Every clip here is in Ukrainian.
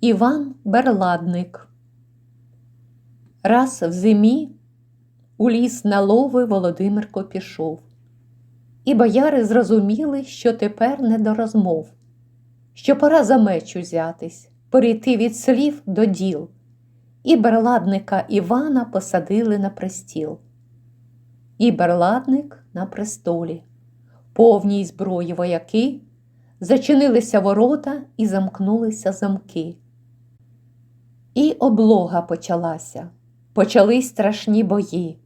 Іван Берладник. Раз в зимі у ліс на лови Володимирко пішов, і бояри зрозуміли, що тепер не до розмов, що пора за меч узятись, перейти від слів до діл, і берладника Івана посадили на престіл. І берладник на престолі, повній зброї вояки, зачинилися ворота і замкнулися замки. І облога почалася, почались страшні бої.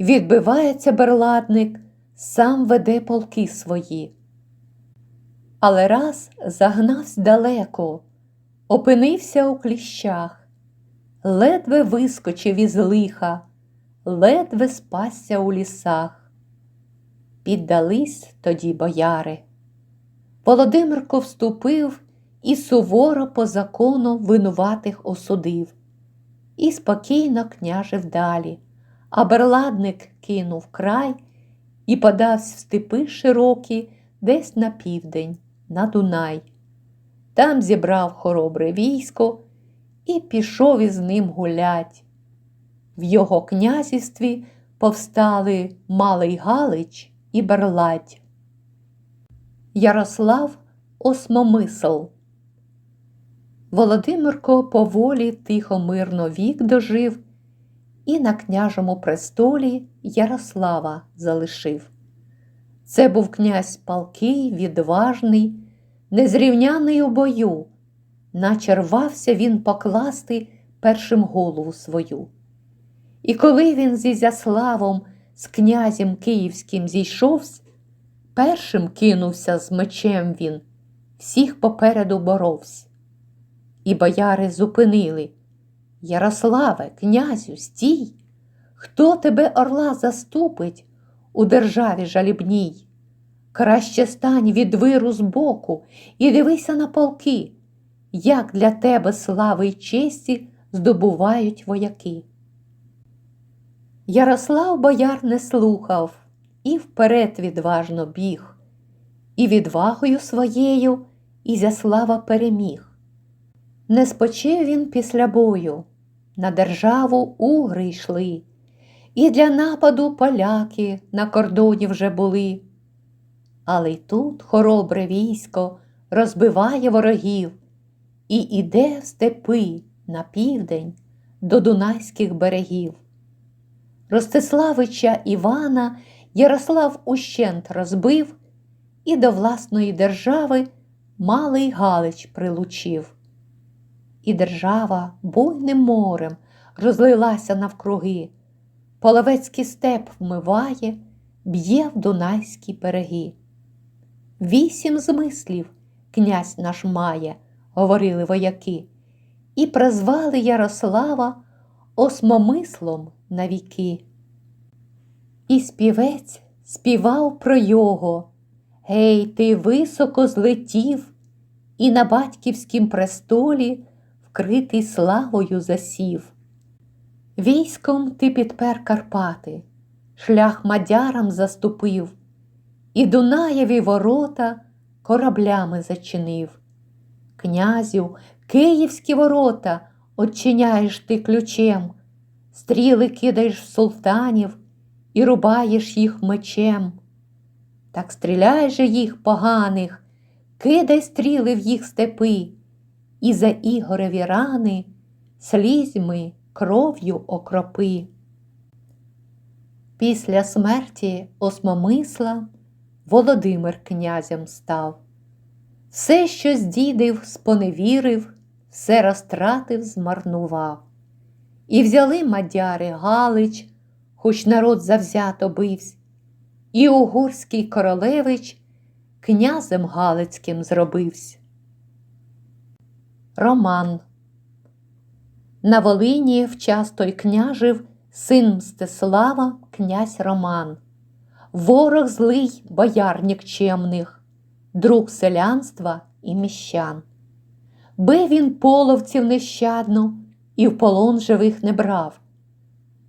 Відбивається берладник, сам веде полки свої. Але раз загнавсь далеко, опинився у кліщах, ледве вискочив із лиха, ледве спасся у лісах. Піддались тоді бояри. Володимирко вступив і суворо по закону винуватих осудив, і спокійно княжив далі, а берладник кинув край і подався в степи широкі десь на південь, на Дунай. Там зібрав хоробре військо і пішов із ним гулять. В його князівстві повстали Малий Галич і Берладь. Ярослав Осмомисл Володимирко поволі тихо мирно вік дожив і на княжому престолі Ярослава залишив. Це був князь палкий, відважний, незрівняний у бою, наче рвався він покласти першим голову свою. І коли він зі Зяславом з князем київським зійшовсь, першим кинувся з мечем він, всіх попереду боровсь. І бояри зупинили. Ярославе, князю, стій, хто тебе орла заступить у державі жалібній? Краще стань від виру збоку і дивися на полки, як для тебе слави й честі здобувають вояки. Ярослав бояр не слухав і вперед відважно біг, і відвагою своєю Ізяслава переміг. Не спочив він після бою, на державу угри йшли, і для нападу поляки на кордоні вже були. Але й тут хоробре військо розбиває ворогів і іде в степи на південь до Дунайських берегів. Ростиславича Івана Ярослав ущент розбив і до власної держави малий Галич прилучив. І держава буйним морем розлилася навкруги, половецький степ вмиває, б'є в Дунайські береги. Вісім змислів князь наш має, говорили вояки, і призвали Ярослава осмомислом на віки. І співець співав про його. Гей, ти високо злетів, і на батьківськім престолі вкритий славою засів. Військом ти підпер Карпати, шлях мадярам заступив, і Дунаєві ворота кораблями зачинив. Князю, київські ворота очиняєш ти ключем, стріли кидаєш в султанів і рубаєш їх мечем. Так стріляй же їх поганих, кидай стріли в їх степи, і за ігореві рани слізьми кров'ю окропи. Після смерті осмомисла Володимир князем став. Все, що здідив, споневірив, все розтратив, змарнував. І взяли мадяри Галич, хоч народ завзято бивсь, і угорський королевич князем Галицьким зробився. Роман На Волині вчасто й княжив син Мстислава, князь Роман, ворог злий бояр нікчемних, друг селянства і міщан. Бив він половців нещадно і в полон живих не брав.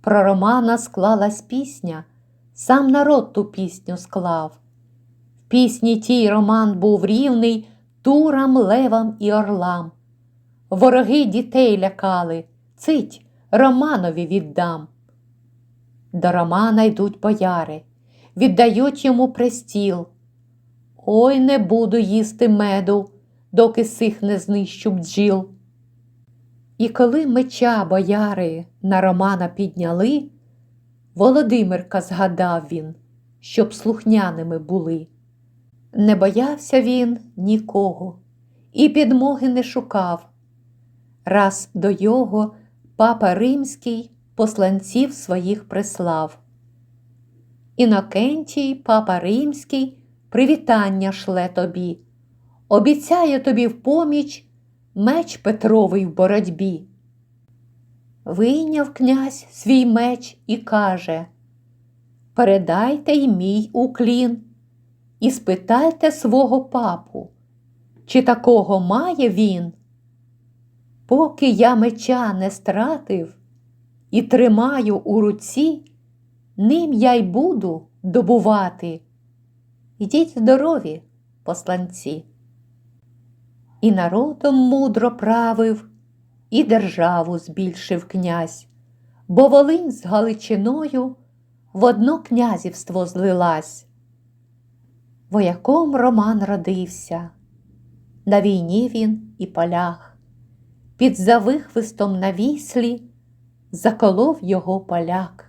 Про Романа склалась пісня, сам народ ту пісню склав. В пісні тій Роман був рівний турам, левам і орлам. Вороги дітей лякали, цить Романові віддам. До Романа йдуть бояри, віддають йому престіл. Ой, не буду їсти меду, доки сих не знищу бджіл. І коли меча бояри на Романа підняли, Володимирка згадав він, щоб слухняними були. Не боявся він нікого і підмоги не шукав. Раз до його папа римський посланців своїх прислав. Інокентій, папа римський, привітання шле тобі, обіцяє тобі в поміч меч Петровий в боротьбі. Вийняв князь свій меч і каже Передайте й мій уклін і спитайте свого папу, чи такого має він? Поки я меча не стратив і тримаю у руці, ним я й буду добувати. Ідіть здорові, посланці. І народом мудро правив, і державу збільшив князь, бо Волинь з Галичиною в одно князівство злилась. Вояком Роман родився, на війні він і полях, під завихвистом на віслі заколов його поляк.